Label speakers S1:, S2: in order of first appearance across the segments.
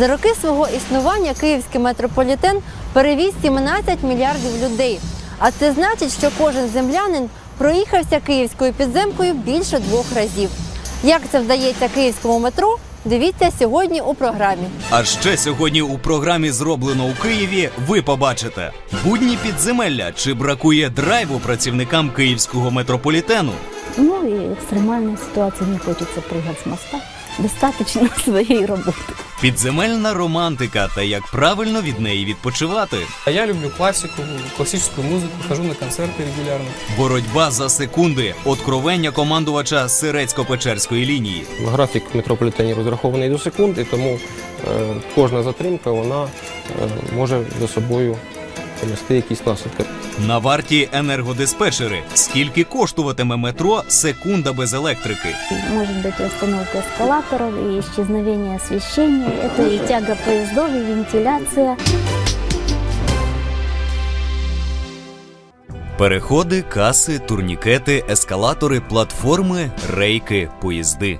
S1: За роки свого існування київський метрополітен перевіз 17 мільярдів людей. А це значить, що кожен землянин проїхався київською підземкою більше двох разів. Як це вдається київському метро? Дивіться сьогодні у програмі.
S2: А ще сьогодні у програмі зроблено у Києві. Ви побачите будні підземелля чи бракує драйву працівникам київського метрополітену.
S3: Ну и экстремальной ситуации не хочется прыгать с моста Достаточно своей работы.
S2: Підземельна романтика та як правильно від неї відпочивати.
S4: А я люблю классику, классическую музыку, хожу на концерты регулярно.
S2: Боротьба за секунди, откровення командувача Сирецько-Печерської лінії.
S5: Графік метрополітенів розрахований до секунди, тому е, кожна затримка вона е, може за собою понести якісь наслідки.
S2: На варті енергодиспетчери. Скільки коштуватиме метро секунда без електрики?
S3: Может быть и остановка эскалаторов, и исчезновение освещения. Это и тяга поездов, и вентиляция.
S2: Переходи, каси, турнікети, ескалатори, платформи, рейки, поїзди.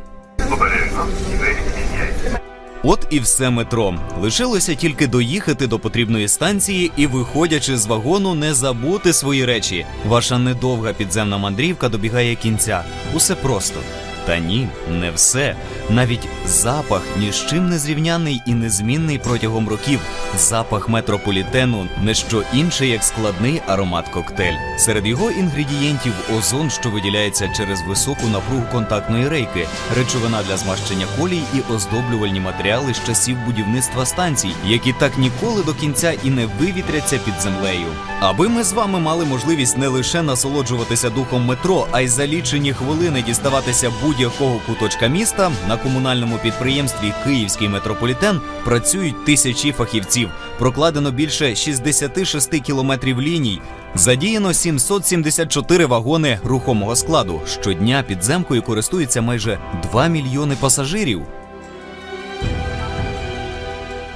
S2: От і все метро. Лишилося тільки доїхати до потрібної станції і, виходячи з вагону, не забути свої речі. Ваша недовга підземна мандрівка добігає кінця. Усе просто. Та ні, не все. Навіть запах ні з чим не зрівняний і незмінний протягом років. Запах метрополітену не що інше, як складний аромат коктейль. Серед його інгредієнтів озон, що виділяється через високу напругу контактної рейки, речовина для змащення колій і оздоблювальні матеріали з часів будівництва станцій, які так ніколи до кінця і не вивітряться під землею. Аби ми з вами мали можливість не лише насолоджуватися духом метро, а й за лічені хвилини діставатися будь-якого куточка міста на комунальному підприємстві Київський метрополітен працюють тисячі фахівців. Прокладено більше 66 кілометрів ліній. Задіяно 774 вагони рухомого складу. Щодня підземкою користується майже 2 мільйони пасажирів.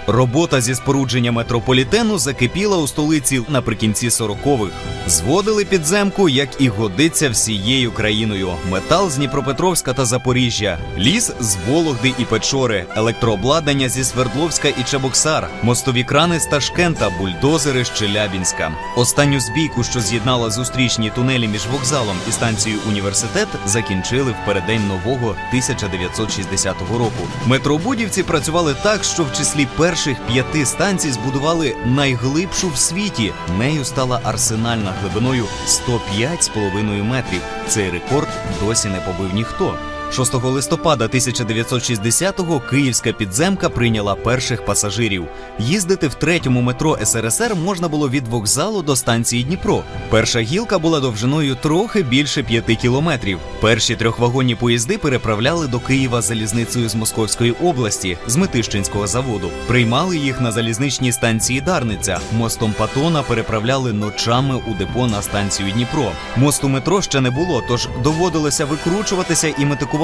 S2: Робота зі спорудження метрополітену закипіла у столиці наприкінці 40-х. Зводили підземку, як і годиться всією країною: метал з Дніпропетровська та Запоріжжя, ліс з Вологди і Печори, електрообладнання зі Свердловська і Чебоксар, мостові крани з Ташкента, бульдозери з Челябінська. Останню збійку, що з'єднала зустрічні тунелі між вокзалом і станцією університет, закінчили в переддень нового 1960 року. Метробудівці працювали так, що в числі перших п'яти станцій збудували найглибшу в світі. Нею стала арсенальна глибиною 105,5 метрів. Цей рекорд досі не побив ніхто. 6 листопада 1960-го київська підземка прийняла перших пасажирів. Їздити в третьому метро СРСР можна було від вокзалу до станції Дніпро. Перша гілка була довжиною трохи більше п'яти кілометрів. Перші трьохвагонні поїзди переправляли до Києва залізницею з Московської області з Митищинського заводу. Приймали їх на залізничній станції Дарниця. Мостом Патона переправляли ночами у депо на станцію Дніпро. Мосту метро ще не було, тож доводилося викручуватися і метикувати,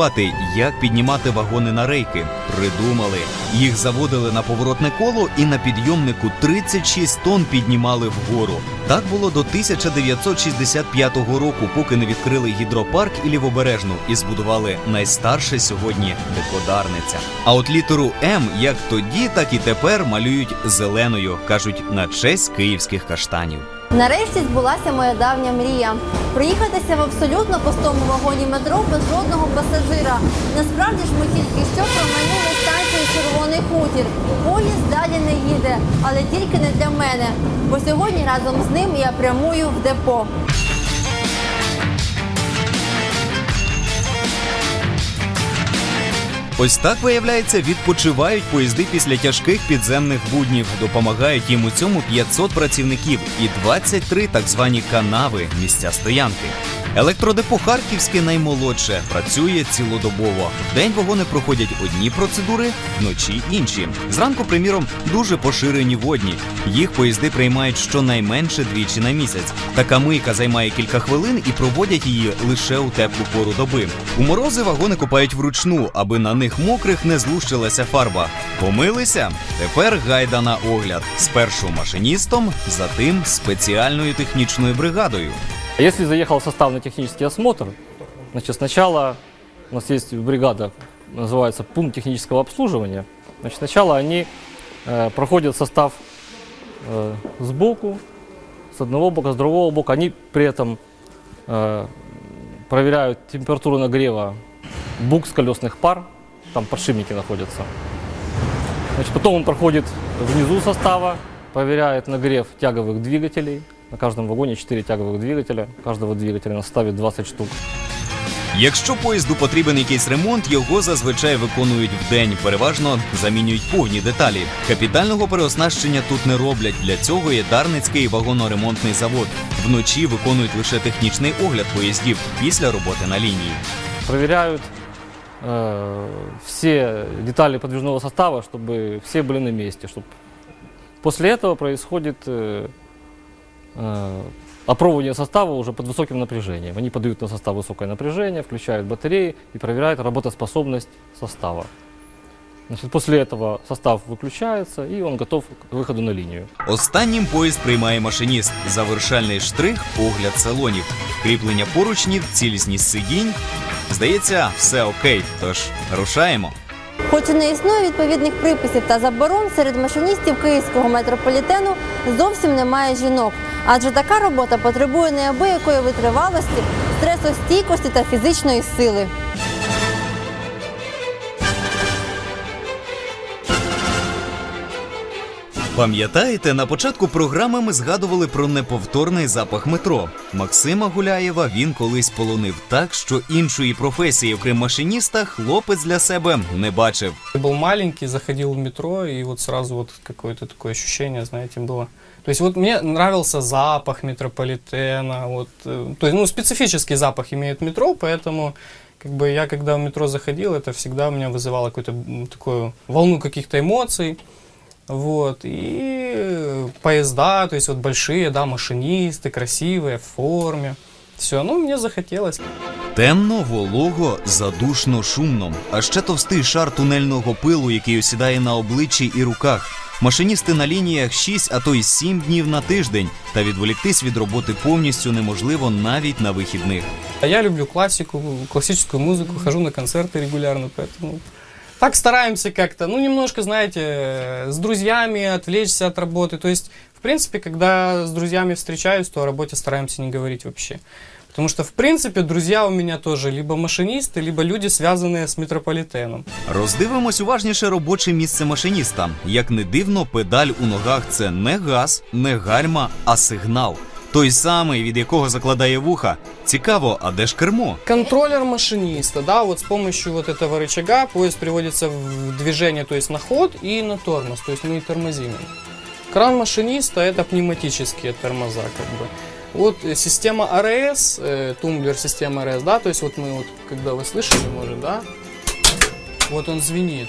S2: як піднімати вагони на рейки. Придумали. Їх заводили на поворотне коло і на підйомнику 36 тонн піднімали вгору. Так було до 1965 року, поки не відкрили гідропарк і лівобережну і збудували найстарше сьогодні деподарниця. А от літеру М як тоді, так і тепер малюють зеленою, кажуть на честь київських каштанів.
S1: Нарешті збулася моя давня мрія проїхатися в абсолютно пустому вагоні метро без жодного пасажира. Насправді ж ми тільки що промайнули станцію Червоний хутір. Поїзд далі не їде, але тільки не для мене. Бо сьогодні разом з ним я прямую в депо.
S2: Ось так виявляється, відпочивають поїзди після тяжких підземних буднів. Допомагають їм у цьому 500 працівників і 23 так звані канави місця стоянки. Електродепо Харківське наймолодше працює цілодобово. Вдень вагони проходять одні процедури, вночі інші. Зранку, приміром, дуже поширені водні. Їх поїзди приймають щонайменше двічі на місяць. Така мийка займає кілька хвилин і проводять її лише у теплу пору доби. У морози вагони купають вручну, аби на них мокрих не злущилася фарба. Помилися? Тепер гайда на огляд. Спершу машиністом, затим спеціальною технічною бригадою.
S4: А Если заехал состав на технический осмотр, значит, сначала у нас есть бригада, называется пункт технического обслуживания.
S6: Значит, сначала они э, проходят состав э, сбоку, с одного бока, с другого бока. Они при этом э, проверяют температуру нагрева букс колесных пар, там подшипники находятся. Значит, потом он проходит внизу состава, проверяет нагрев тяговых двигателей. На каждом вагоне 4 тяговых двигателя. Каждого двигателя на составе 20 штук.
S2: Якщо поїзду потрібен якийсь ремонт, його зазвичай виконують вдень. Переважно замінюють повні деталі. Капітального переоснащення тут не роблять. Для цього є Дарницький вагоноремонтний завод. Вночі виконують лише технічний огляд поїздів після роботи на лінії.
S6: Проверяют э, все детали подвижного состава, чтобы все были на месте. Чтоб... После этого происходит э, э, опробование состава уже под высоким напряжением. Они подают на состав высокое напряжение, включают батареи и проверяют работоспособность состава. Значит, после этого состав выключается, и он готов к выходу на линию.
S2: Останнім поїзд приймає машиніст. Завершальний штрих огляд салонів, кріплення поручнів, цілісність сидінь. Здається, все окей. Тож рушаємо.
S1: Хоч і не існує відповідних приписів та заборон, серед машиністів київського метрополітену зовсім немає жінок. Адже така робота потребує неабиякої витривалості, стресостійкості та фізичної сили.
S2: Пам'ятаєте, на початку програми ми згадували про неповторний запах метро. Максима Гуляєва він колись полонив так, що іншої професії, окрім машиніста, хлопець для себе не бачив.
S4: Я был маленький, заходил в метро, и вот сразу вот какое-то такое ощущение, знаете, было. То есть вот мне нравился запах метрополитена, вот, э, то есть, ну, специфический запах имеет метро, поэтому как бы я, когда в метро заходил, это всегда у меня вызывало какую-то м, такую волну каких-то эмоций. Вот, и э, поезда, то есть вот большие, да, машинисты, красивые, в форме. Все, ну, мне захотелось.
S2: Темно, волого, задушно, шумно, а ще товстий шар тунельного пилу, який осідає на обличчі і руках. Машиністи на лініях 6, а то й 7 днів на тиждень, та відволіктись від роботи повністю неможливо навіть на вихідних.
S4: А я люблю классику, классическую музыку, хожу на концерты регулярно, поэтому так стараемся как-то, ну, немножко, знаете, э, с друзьями отвлечься от работы. То есть, в принципе, когда с друзьями встречаюсь, то о работе стараемся не говорить вообще. Потому что, в принципе, друзья у меня тоже либо машинисты, либо люди, связанные с метрополитеном.
S2: Роздивимось уважніше робоче місце машиніста. Як не дивно, педаль у ногах це не газ, не гальма, а сигнал. Той самий, від якого закладає вуха. Цікаво, а де ж кермо?
S4: Контроллер машиниста, да, вот с помощью вот этого рычага поезд приводится в движение, то есть на ход и на тормоз, то есть мы и тормозим. Кран машиниста это пневматические тормоза, как бы. Вот э, система АРС, э, тумблер система АРС, да, то есть вот мы вот, когда вы слышали, может, да, вот он звенит.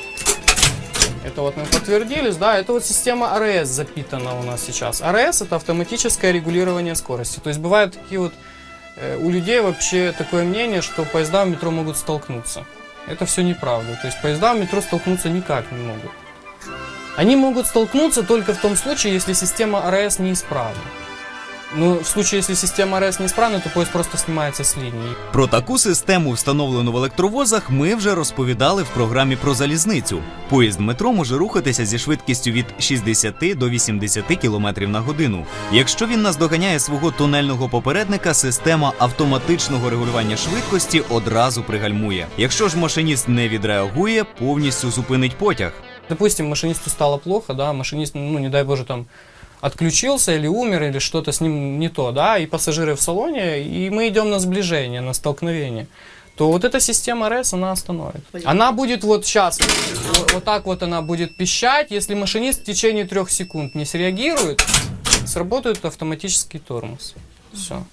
S4: Это вот мы подтвердились, да, это вот система АРС запитана у нас сейчас. АРС это автоматическое регулирование скорости. То есть бывают такие вот Э, у людей вообще такое мнение, что поезда в метро могут столкнуться. Это все неправда. То есть поезда в метро столкнуться никак не могут. Они могут столкнуться только в том случае, если система АРС неисправна. Ну, в случае, если система АРС неисправна, то поезд просто снимается с линии.
S2: Про таку систему, встановлену в електровозах, ми вже розповідали в програмі про залізницю. Поїзд метро може рухатися зі швидкістю від 60 до 80 км на годину. Якщо він наздоганяє свого тунельного попередника, система автоматичного регулювання швидкості одразу пригальмує. Якщо ж машиніст не відреагує, повністю зупинить потяг.
S4: Допустим, машинисту стало плохо, да, машинист, ну, не дай боже, там, отключился или умер, или что-то с ним не то, да, и пассажиры в салоне, и мы идем на сближение, на столкновение, то вот эта система РС, она остановит. Она будет вот сейчас, вот, вот так вот она будет пищать, если машинист в течение трех секунд не среагирует, сработает автоматический тормоз. Все.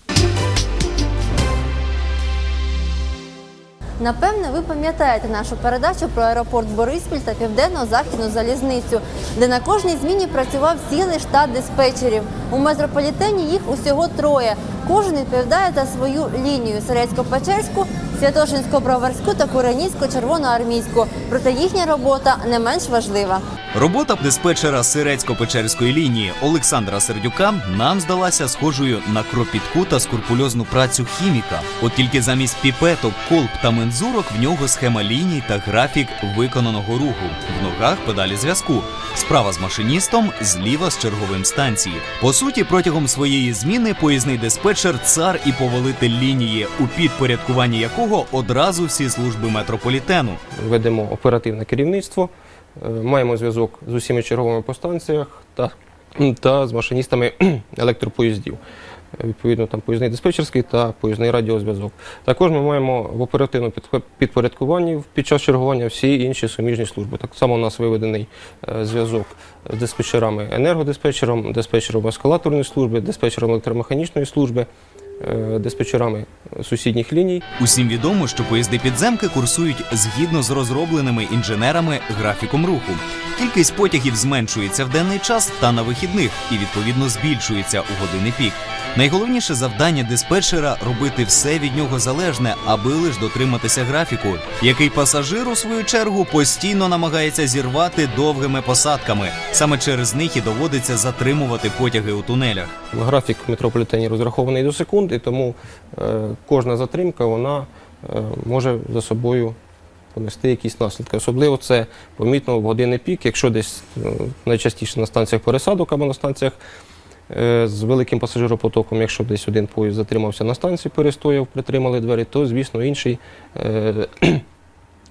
S1: Напевне, ви пам'ятаєте нашу передачу про аеропорт Бориспіль та південно-західну залізницю, де на кожній зміні працював цілий штат диспетчерів. У метрополітені їх усього троє. Кожен відповідає за свою лінію. Серецько-Печерську Святошинсько-Броварську та Куранісько-Червоноармійську. Проте їхня робота не менш важлива.
S2: Робота диспетчера Сирецько-Печерської лінії Олександра Сердюка нам здалася схожою на кропітку та скрупульозну працю хіміка. От тільки замість піпеток, колб та мензурок в нього схема ліній та графік виконаного руху. В ногах педалі зв'язку. Справа з машиністом, зліва з черговим станції. По суті, протягом своєї зміни поїзний диспетчер цар і повелитель лінії, у підпорядкуванні якого одразу всі служби метрополітену.
S5: Ведемо оперативне керівництво, е, маємо зв'язок з усіма черговими по станціях та, та з машиністами електропоїздів. Е, Відповідно, там поїзний диспетчерський та поїзний радіозв'язок. Також ми маємо в оперативному підпорядкуванні під час чергування всі інші суміжні служби. Так само у нас виведений е, зв'язок з диспетчерами енергодиспетчером, диспетчером ескалаторної служби, диспетчером електромеханічної служби, диспетчерами сусідніх ліній.
S2: Усім відомо, що поїзди підземки курсують згідно з розробленими інженерами графіком руху. Кількість потягів зменшується в денний час та на вихідних і відповідно збільшується у години пік. Найголовніше завдання диспетчера робити все від нього залежне, аби лиш дотриматися графіку, який пасажир у свою чергу постійно намагається зірвати довгими посадками. Саме через них і доводиться затримувати потяги у тунелях.
S5: Графік в метрополітені розрахований до секунд, і тому е, кожна затримка вона е, може за собою понести якісь наслідки. Особливо це помітно в години пік, якщо десь е, найчастіше на станціях пересадок або на станціях з великим пасажиропотоком, якщо десь один поїзд затримався на станції, перестояв, притримали двері, то звісно інший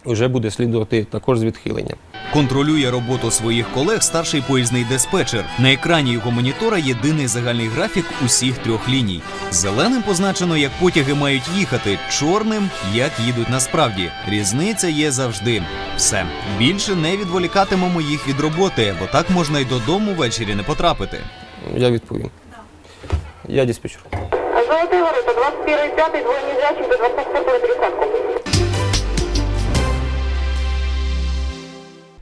S5: вже буде слідувати також з відхиленням.
S2: Контролює роботу своїх колег старший поїзний диспетчер. На екрані його монітора єдиний загальний графік усіх трьох ліній. Зеленим позначено, як потяги мають їхати, чорним як їдуть насправді. Різниця є завжди. Все більше не відволікатимемо їх від роботи, бо так можна й додому ввечері не потрапити.
S5: Я відповім. Я диспетчер.
S7: Золотые ворота, 21 5 двое незрячих до 24 тридцатку.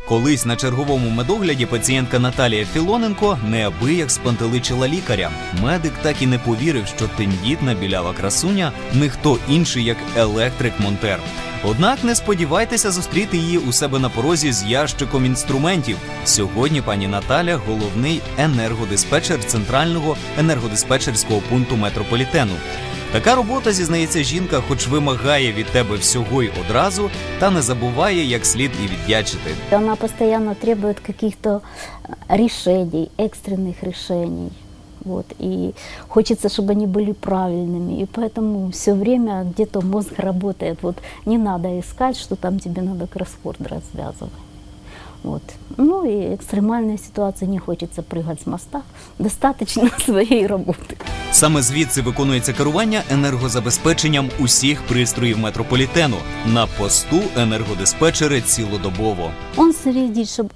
S2: Колись на черговому медогляді пацієнтка Наталія Філоненко неабияк спантеличила лікаря. Медик так і не повірив, що тендітна білява красуня не хто інший, як електрик-монтер. Однак не сподівайтеся зустріти її у себе на порозі з ящиком інструментів. Сьогодні пані Наталя головний енергодиспетчер центрального енергодиспетчерського пункту метрополітену. Така робота, зізнається жінка, хоч вимагає від тебе всього й одразу, та не забуває як слід і віддячити.
S3: Она постоянно требует каких-то э, решений, экстренных решений. Вот, и хочется, чтобы они были правильными. И поэтому все время где-то мозг работает. Вот не надо искать, что там тебе надо кроссворд развязывать. Вот. Ну и экстремальная ситуация, не хочется прыгать с моста. Достаточно своей работы.
S2: Саме звідси виконується керування енергозабезпеченням усіх пристроїв метрополітену. На посту енергодиспетчери цілодобово.
S3: Он следит, чтобы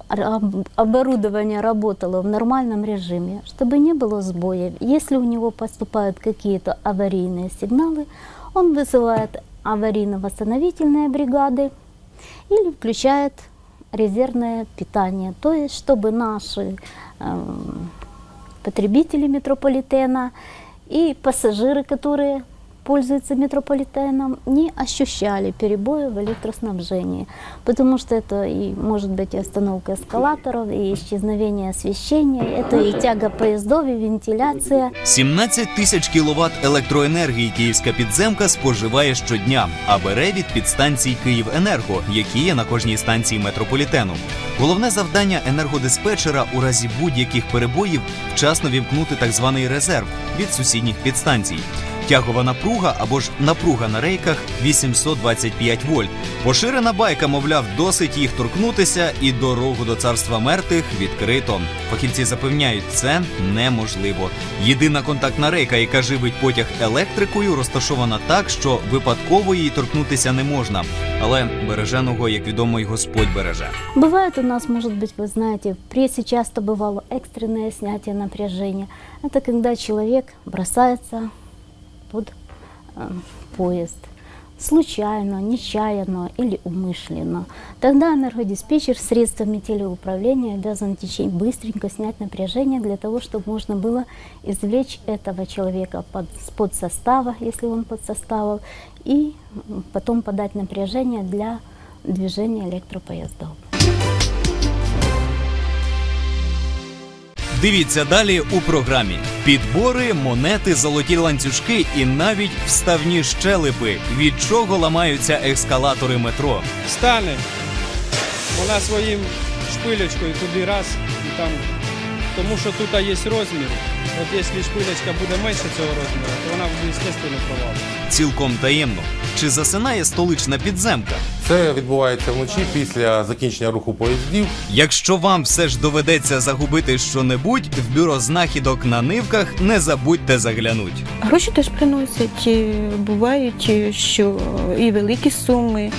S3: оборудование работало в нормальном режиме, чтобы не было сбоев. Если у него поступают какие-то аварийные сигналы, он вызывает аварийно-восстановительные бригады или включает резервное питание. То есть, чтобы наши эм, потребители метрополитена и пассажиры, которые пользуются метрополитеном, не ощущали перебои в электроснабжении, потому что это и может быть и остановка эскалаторов, и исчезновение освещения, это и тяга поездов, и вентиляция.
S2: 17 тисяч кіловат електроенергії київська підземка споживає щодня, а бере від підстанцій Київенерго, які є на кожній станції метрополітену. Головне завдання енергодиспетчера у разі будь-яких перебоїв вчасно вімкнути так званий резерв від сусідніх підстанцій. Тягова напруга або ж напруга на рейках 825 вольт. Поширена байка, мовляв, досить їх торкнутися, і дорогу до царства мертвих відкрито. Фахівці запевняють, це неможливо. Єдина контактна рейка, яка живить потяг електрикою, розташована так, що випадково їй торкнутися не можна. Але береженого, як відомо, й Господь береже.
S3: Бывает у нас, может быть, вы знаете, в прессе часто бывало экстренное снятие напряжения. Это когда человек бросается под э, поезд, случайно, нечаянно или умышленно, тогда энергодиспетчер средствами телеуправления обязан в течение быстренько снять напряжение для того, чтобы можно было извлечь этого человека под, под состава, если он под составом, и потом подать напряжение для движения электропоездов.
S2: Дивіться далі у програмі: підбори, монети, золоті ланцюжки і навіть вставні щелепи. Від чого ламаються ескалатори метро.
S8: стане вона своїм шпилечкою туди раз і там. Тому що тут є розмір. От якщо шпилечка буде менше цього розміру, то вона буде, звісно, провалиться.
S2: Цілком таємно. Чи засинає столична підземка?
S9: Це відбувається вночі після закінчення руху поїздів.
S2: Якщо вам все ж доведеться загубити щонебудь, в бюро знахідок на нивках не забудьте заглянуть.
S10: Гроші теж приносять. Бувають, що і великі суми.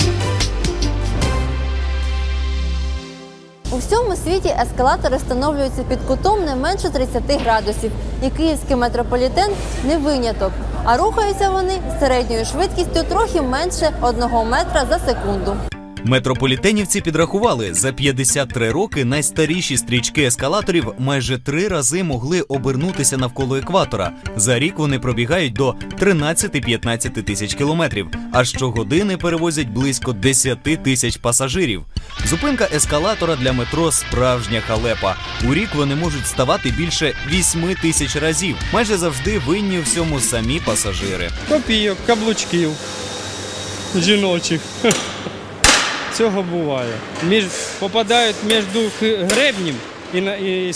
S1: У всьому світі ескалатори встановлюються під кутом не менше 30 градусів, і київський метрополітен не виняток. А рухаються вони середньою швидкістю трохи менше 1 метра за секунду.
S2: Метрополітенівці підрахували, за 53 роки найстаріші стрічки ескалаторів майже три рази могли обернутися навколо екватора. За рік вони пробігають до 13-15 тисяч кілометрів, а щогодини перевозять близько 10 тисяч пасажирів. Зупинка ескалатора для метро справжня халепа. У рік вони можуть ставати більше 8 тисяч разів. Майже завжди винні всьому самі пасажири.
S8: Копійок, каблучків жіночих. Цього буває. Між, попадають між гребнем і, на, і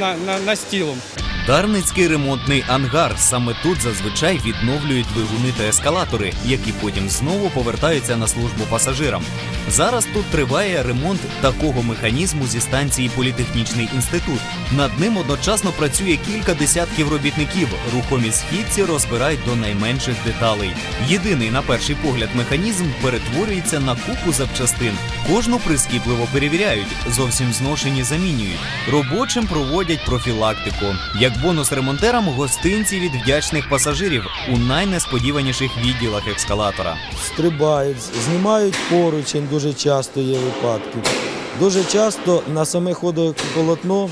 S8: на, на, на стілом.
S2: Дарницький ремонтний ангар. Саме тут зазвичай відновлюють двигуни та ескалатори, які потім знову повертаються на службу пасажирам. Зараз тут триває ремонт такого механізму зі станції Політехнічний інститут. Над ним одночасно працює кілька десятків робітників. Рухомі східці розбирають до найменших деталей. Єдиний на перший погляд механізм перетворюється на купу запчастин. Кожну прискіпливо перевіряють, зовсім зношені замінюють. Робочим проводять профілактику. Як бонус ремонтерам гостинці від вдячних пасажирів у найнесподіваніших відділах ескалатора.
S11: стрибають, знімають поручень, дуже часто є випадки. Дуже часто на саме ходополотно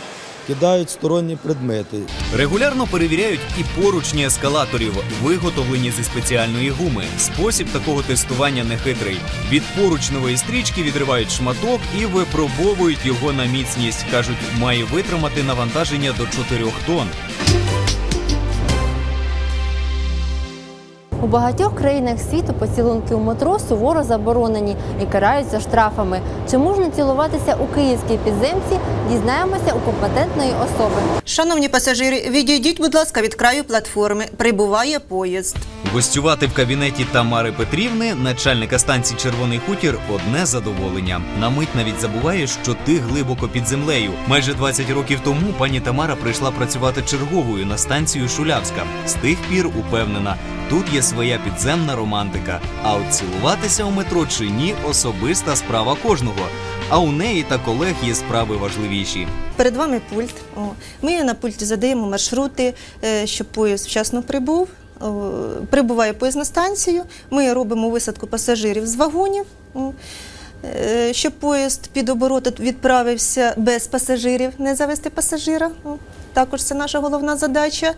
S11: кидають сторонні предмети.
S2: Регулярно перевіряють і поручні ескалаторів, виготовлені зі спеціальної гуми. Спосіб такого тестування нехитрий. Від поручневої стрічки відривають шматок і випробовують його на міцність. кажуть, має витримати навантаження до 4 тонн.
S1: У багатьох країнах світу поцілунки у метро суворо заборонені і караються штрафами. Чи можна цілуватися у київській підземці? Дізнаємося у компетентної особи.
S12: Шановні пасажири, відійдіть, будь ласка, від краю платформи. Прибуває поїзд.
S2: Гостювати в кабінеті Тамари Петрівни, начальника станції Червоний хутір, одне задоволення. На мить навіть забуває, що ти глибоко під землею. Майже 20 років тому пані Тамара прийшла працювати черговою на станцію Шулявська. З тих пір упевнена, тут є своя підземна романтика. А от цілуватися у метро чи ні особиста справа кожного. А у неї та колег є справи важливіші.
S12: Перед вами пульт. Ми на пульті задаємо маршрути, е, щоб поїзд вчасно прибув. Прибуває поїзд на станцію. Ми робимо висадку пасажирів з вагонів. Е, Щоб поїзд під обороти відправився без пасажирів, не завести пасажира. Також це наша головна задача.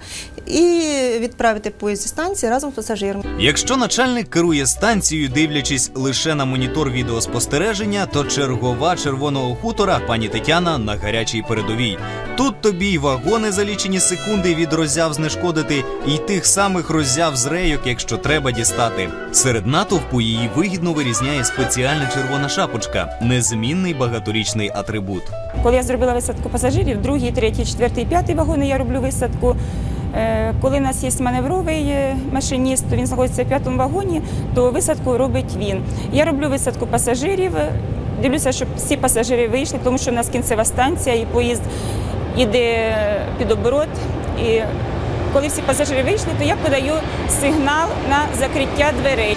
S12: І відправити поїзд зі станції разом з пасажиром.
S2: Якщо начальник керує станцією, дивлячись лише на монітор відеоспостереження, то чергова червоного хутора пані Тетяна на гарячій передовій. Тут тобі й вагони за лічені секунди від роззяв знешкодити, і тих самих роззяв з рейок, якщо треба дістати. Серед натовпу її вигідно вирізняє спеціальна червона шапочка, незмінний багаторічний атрибут.
S13: Коли я зробила висадку пасажирів, другий, третій, четвертий, п'ятий вагони я роблю висадку. Е, Коли у нас є маневровий е, машиніст, він знаходиться в п'ятому вагоні, то висадку робить він. Я роблю висадку пасажирів, дивлюся, щоб всі пасажири вийшли, тому що у нас кінцева станція і поїзд іде під оборот. І коли всі пасажири вийшли, то я подаю сигнал на закриття дверей.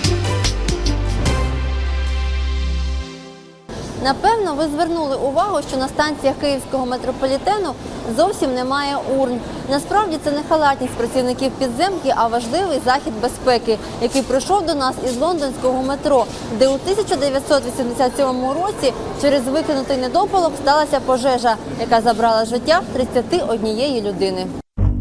S1: Напевно, ви звернули увагу, що на станціях київського метрополітену зовсім немає урн. Насправді це не халатність працівників підземки, а важливий захід безпеки, який прийшов до нас із лондонського метро, де у 1987 році через викинутий недопалок сталася пожежа, яка забрала життя 31 людини.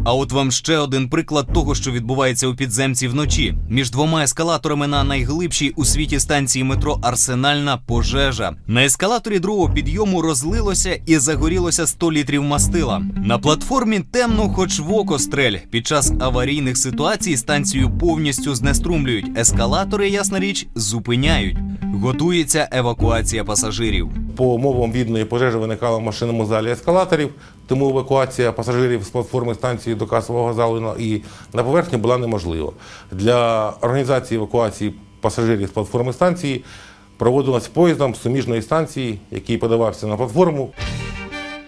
S2: А от вам ще один приклад того, що відбувається у підземці вночі. Між двома ескалаторами на найглибшій у світі станції метро Арсенальна пожежа. На ескалаторі другого підйому розлилося і загорілося 100 літрів мастила. На платформі темно, хоч в око стрель. Під час аварійних ситуацій станцію повністю знеструмлюють. Ескалатори, ясна річ, зупиняють. Готується евакуація пасажирів.
S9: По умовам відної пожежі виникала в машинному залі ескалаторів, тому евакуація пасажирів з платформи станції до касового залу і на поверхню була неможлива. Для організації евакуації пасажирів з платформи станції проводилась поїздом суміжної станції, який подавався на платформу.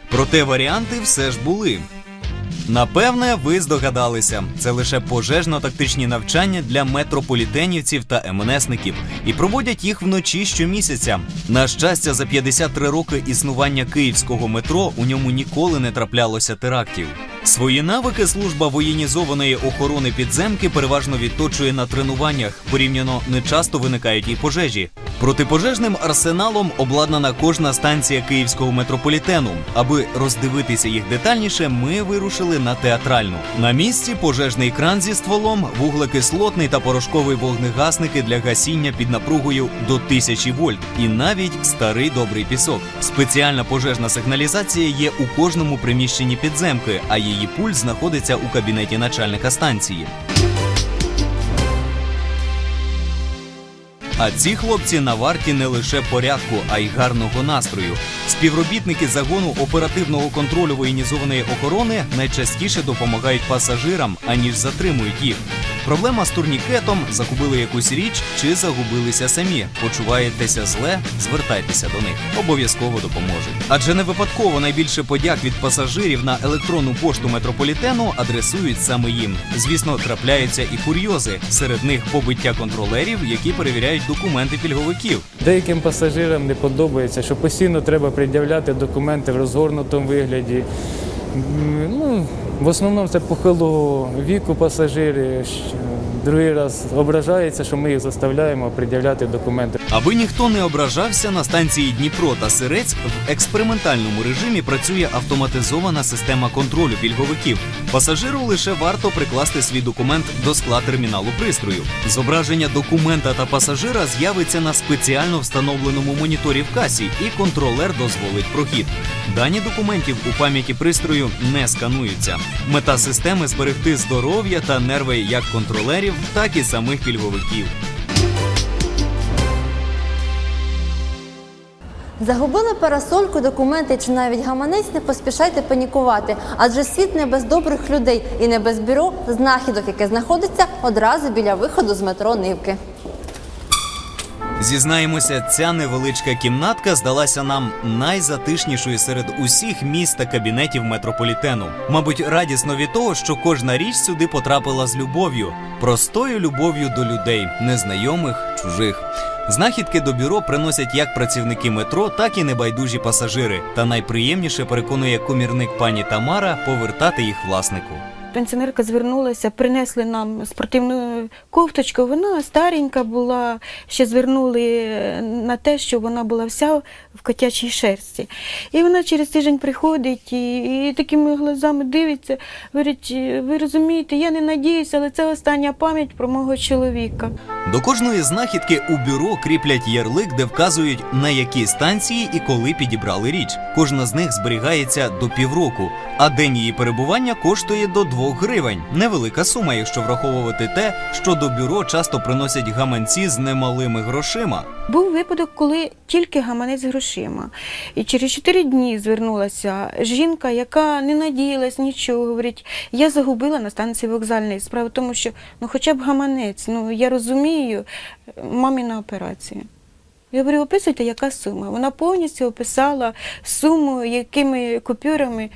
S2: Проте варіанти все ж були. Напевне, ви здогадалися, це лише пожежно-тактичні навчання для метрополітенівців та МНСників, і проводять їх вночі щомісяця. На щастя, за 53 роки існування київського метро у ньому ніколи не траплялося терактів. Свої навики служба воєнізованої охорони підземки переважно відточує на тренуваннях. Порівняно нечасто виникають і пожежі. Протипожежним арсеналом обладнана кожна станція київського метрополітену. Аби роздивитися їх детальніше, ми вирушили на театральну. На місці пожежний кран зі стволом, вуглекислотний та порошковий вогнегасники для гасіння під напругою до 1000 вольт, і навіть старий добрий пісок. Спеціальна пожежна сигналізація є у кожному приміщенні підземки, а її пульт знаходиться у кабінеті начальника станції. А ці хлопці на варті не лише порядку, а й гарного настрою. Співробітники загону оперативного контролю воєнізованої охорони найчастіше допомагають пасажирам, аніж затримують їх. Проблема з турнікетом, загубили якусь річ чи загубилися самі. Почуваєтеся зле, звертайтеся до них. Обов'язково допоможуть. Адже не випадково найбільше подяк від пасажирів на електронну пошту метрополітену адресують саме їм. Звісно, трапляються і курйози. Серед них побиття контролерів, які перевіряють документи пільговиків.
S14: Деяким пасажирам не подобається, що постійно треба пред'являти документи в розгорнутому вигляді. Ну, в основному це похилого віку пасажири. Другий раз ображаються, що ми їх заставляємо пред'являти документи.
S2: Аби ніхто не ображався, на станції Дніпро та Сирець в експериментальному режимі працює автоматизована система контролю пільговиків. Пасажиру лише варто прикласти свій документ до скла терміналу пристрою. Зображення документа та пасажира з'явиться на спеціально встановленому моніторі в касі, і контролер дозволить прохід. Дані документів у пам'яті пристрою не скануються. Мета системи зберегти здоров'я та нерви як контролерів, так і самих пільговиків.
S1: Загубили парасольку, документи чи навіть гаманець, не поспішайте панікувати, адже світ не без добрих людей і не без бюро знахідок, яке знаходиться одразу біля виходу з метро Нивки.
S2: Зізнаємося, ця невеличка кімнатка здалася нам найзатишнішою серед усіх міст та кабінетів метрополітену. Мабуть, радісно від того, що кожна річ сюди потрапила з любов'ю, простою любов'ю до людей, незнайомих, чужих. Знахідки до бюро приносять як працівники метро, так і небайдужі пасажири. Та найприємніше переконує комірник пані Тамара повертати їх власнику.
S10: Пенсіонерка звернулася, принесли нам спортивну кофточку. Вона старенька була, ще звернули на те, що вона була вся котячій шерсті. І вона через тиждень приходить і, і такими глазами дивиться, говорить, ви розумієте, я не надіюся, але це остання пам'ять про мого чоловіка.
S2: До кожної знахідки у бюро кріплять ярлик, де вказують на які станції і коли підібрали річ. Кожна з них зберігається до півроку, а день її перебування коштує до 2 гривень. Невелика сума, якщо враховувати те, що до бюро часто приносять гаманці з немалими грошима.
S10: Був випадок, коли тільки гаманець з грошима. І через чотири дні звернулася жінка, яка не надіялась нічого. Говорить, я загубила на станції вокзальної. Справа в тому, що ну хоча б гаманець, ну я розумію, маміна операція. Я говорю, описуйте, яка сума. Вона повністю описала суму, якими купюрами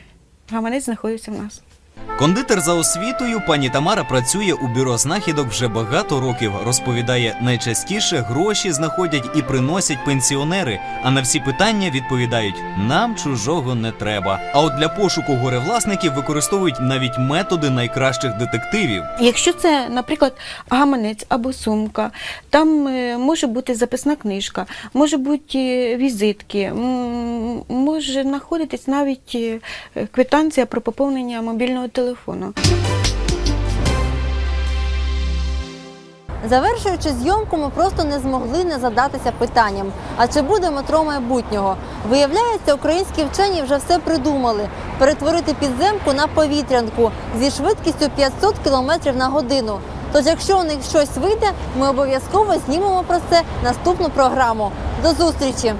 S10: гаманець знаходиться в нас.
S2: Кондитер за освітою пані Тамара працює у бюро знахідок вже багато років. Розповідає, найчастіше гроші знаходять і приносять пенсіонери. А на всі питання відповідають: нам чужого не треба. А от для пошуку горевласників використовують навіть методи найкращих детективів.
S10: Якщо це, наприклад, гаманець або сумка, там е, може бути записна книжка, може бути е, візитки, може знаходитись навіть е, квитанція про поповнення мобільного телефону.
S1: Завершуючи зйомку, ми просто не змогли не задатися питанням: а чи буде метро майбутнього? Виявляється, українські вчені вже все придумали: перетворити підземку на повітрянку зі швидкістю 500 км на годину. Тож, якщо у них щось вийде, ми обов'язково знімемо про це наступну програму. До зустрічі!